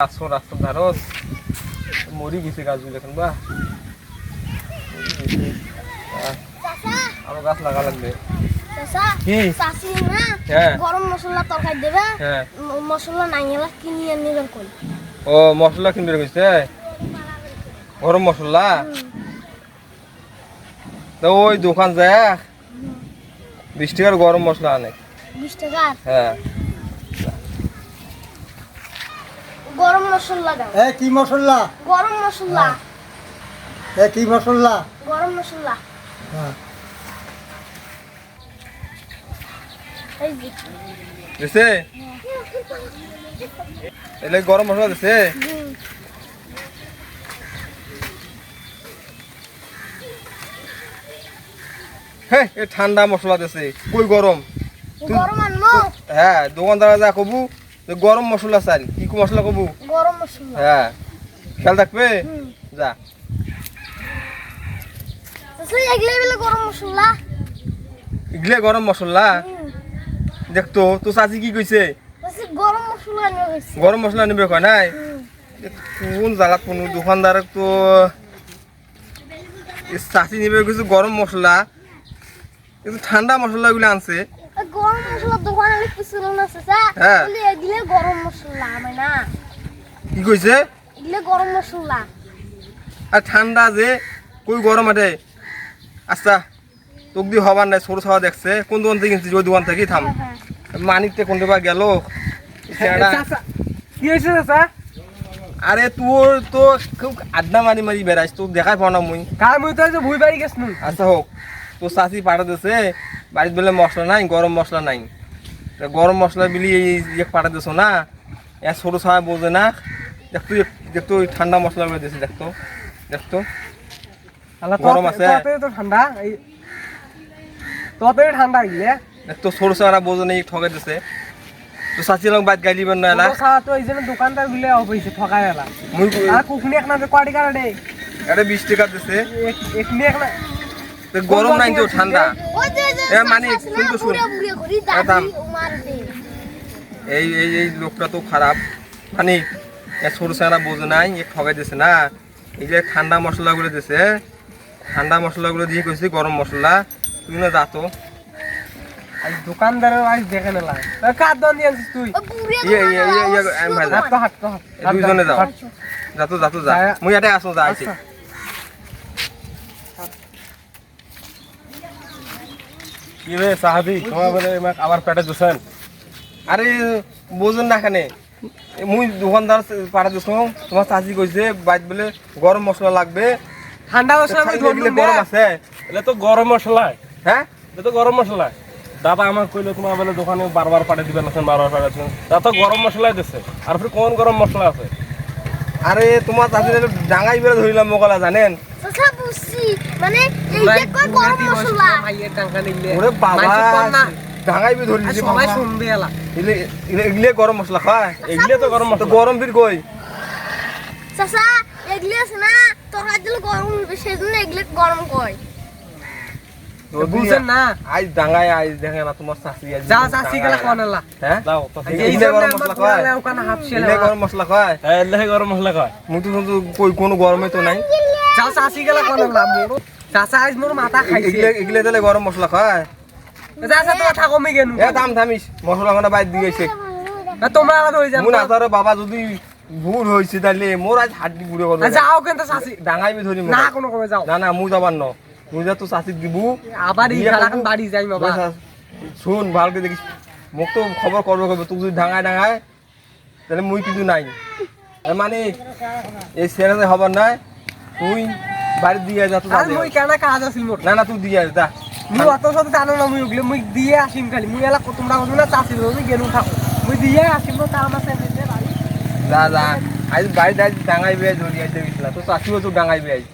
রাস্তার ধারত মরি গেছে গাছগুলো এখন বা আরও গাছ লাগা লাগবে। হ্যাঁ। গরম মশলা তরকারি দেবে। হ্যাঁ। মশলা নাই এলা কিনে ও মশলা কিনবে কইছে গরম মশলা? তো ওই দোকান যায় বিশ টাকার গরম মশলা আনে। বিশ টাকার? হ্যাঁ। গরম মশলা দাও। এ কি মশলা? গরম মশলা। এ কি মশলা? গরম মশলা। হ্যাঁ। দিছে? এলে গরম মশলা দিছে। হ্যাঁ এ ঠান্ডা মশলা দিছে। কই গরম? হ্যাঁ দোকানদার যা কবু। গরম মশলা চাই কি মশলা কবু? গরম মশলা। হ্যাঁ। খেয়াল থাকবে। যা। এগুলো গরম মশলা। ইগলে গরম মশলা? দেখতো তো চাচি কি কইছে? গরম মশলা নিবে কয় নাই? কোন জায়গাত কোনো দোকানদার তো এ চাচি নিবে কিছু গরম মশলা। কিন্তু ঠান্ডা মশলাগুলো আনছে। গরম মশলা দোকানে লিখছিল না চাচা। হ্যাঁ। এগুলো গরম মশলা আমি না। কি কইছে? এগুলো গরম মশলা। আর ঠান্ডা যে কই গরম আটে? আচ্ছা তোক দিয়ে হবার নাই সরু খাওয়া দেখছে। কোন দোকান থেকে কিনছিস? ওই দোকান থেকেই থাম। হ্যাঁ হ্যাঁ। মানিকতে কোন বা গেল? কি হয়েছে চাচা? আরে তোর তো খুব আড্ডা মারি মারি বেড়াইছ তোক দেখাই পাও না মুই। কার মুই তো যে ভুই বাড়ি গেছনু আচ্ছা হোক। তোর চাষি পাঠা দিছে বাড়িতে বলে মশলা নাই গরম মশলা নাই। গরম মশলা বিলি এই ইয়ে পাঠা দিছো না এ সরু ছাওয়া বোঝে না। দেখতো দেখতো ঠান্ডা মশলা করে দিছে দেখতো দেখতো গরম আছে? ঠান্ডা ঠান্ডা গিয়ে দেখতো সরু ছাওয়া বোঝে নেই ঠকে দিছে। তো চাষি লোক বাদ গাই দিবেন না তো এই জন্য দোকানদার গুলে অপইছে ঠকাই এলা। মুই আর কুকুনি এক না দে এটা বিশ টাকা দিছে। একনি এক না তো গরম নাই তো ঠান্ডা। ওই যে যে এ মানিক, শুন তো শুন। বুড়ে বুড়ে করি এ থাম। দাদি উমার দে এই এই এই লোকটা তো খারাপ। মানে সরু সারা বোঝে নাই এ ঠগাই দিছে না। এই যে ঠান্ডা মশলাগুলো দিছে ঠান্ডা মশলাগুলো দিয়ে কইছে গরম মশলা। তুই না যা তো। দোকানদারের আজ দেখে না লাগে কার দন তুই? দুইজনে যাও। হাত। যা তো যা। মুই ইয়াতে আসো যা আইছি। কি রে সাহাবি? তোমার বলে আবার পেটে দূষণ আরে বোঝেন না খানে মুই দোকানদার পাঠা দিছো তোমার চাচি কইছে বাইত বলে গরম মশলা লাগবে। ঠান্ডা ধরলুম গরম আছে। এটা তো গরম মশলা। হ্যাঁ? এটা তো গরম মশলা। দাদা আমার কইলো তোমার বলে দোকানে বারবার পাঠিয়ে দিবেন আছেন বারবার পাঠিয়ে দিবেন। দাদা তো গরম মশলাই দিছে। আর ফির কোন গরম মশলা আছে? আরে তোমার চাচি ডাঙাই বেড়ে ধরিলাম মোকালা জানেন? চাচা বুঝছি মানে এই যে কয় গরম মশলা? ভাইয়ের টাকা নিলে। ওরে বাবা। ধরি আর সবাই শুনবে এলা এগুলো এগুলো গরম মশলা খায় এগুলো তো গরম মশলা। গরম বীর কই? চাচা এগুলি আছে না? দিলে গরম উঠবে সেই জন্য এগুলি গরম কয়। বুঝেন না? আজ ডাঙাই আজ দেখে না তোমার চাচি আজ যা চাচি গেলা কোন হ্যাঁ? যাও তো এই গরম মশলা খায় ওখানে হাফ শেলা গরম মশলা খায় গরম মশলা কই কোনো গরমে তো নাই। চাচি গেলা কোন এলা মোর চাচা আজ মোর মাথা খাইছে। এগুলো এগুলো গরম মশলা খায়। মি এ দাম থামিস মশলা খানা বাইর দিয়েছে তোমরা আলাদা যান মুন আতারে বাবা যদি ভুল হয়েছে তাহলে মোর আজ হাড্ডি করবে আর যাও কিন্তু চাচি। ডাঙাই বে ধরি। না কোনো কবে যাও। না না মুই যাবার ন। মুই যা তো চাচি দিবু। আবার এই খেলাখান। বাড়ি যাই বাবা। শুন ভালকে দেখিস মোক তো খবর করবে করবে তুই যদি ডাঙায় ডাঙায় তাহলে মুই কিন্তু নাই। মানে এই সেরাতে হবার নাই। তুই বাড়ি দিয়ে যা তো আর মই কেন কাজ আছিল মোর? না না তুই দিয়ে যা। মুই অত সব জানো না মুই ওগুলো মুই দিয়ে আসিম খালি। মুই এলা তোমরা কথা না চাচি রোজ গেলু থাকো। মুই দিয়ে আসিম কাম আছে এমনিতে বাড়ি। যা যা। আজ বাড়ি আজ ডাঙাইবে আইতে গেছিলাম তো চাষিও তো ডাঙাইবে বেয়ে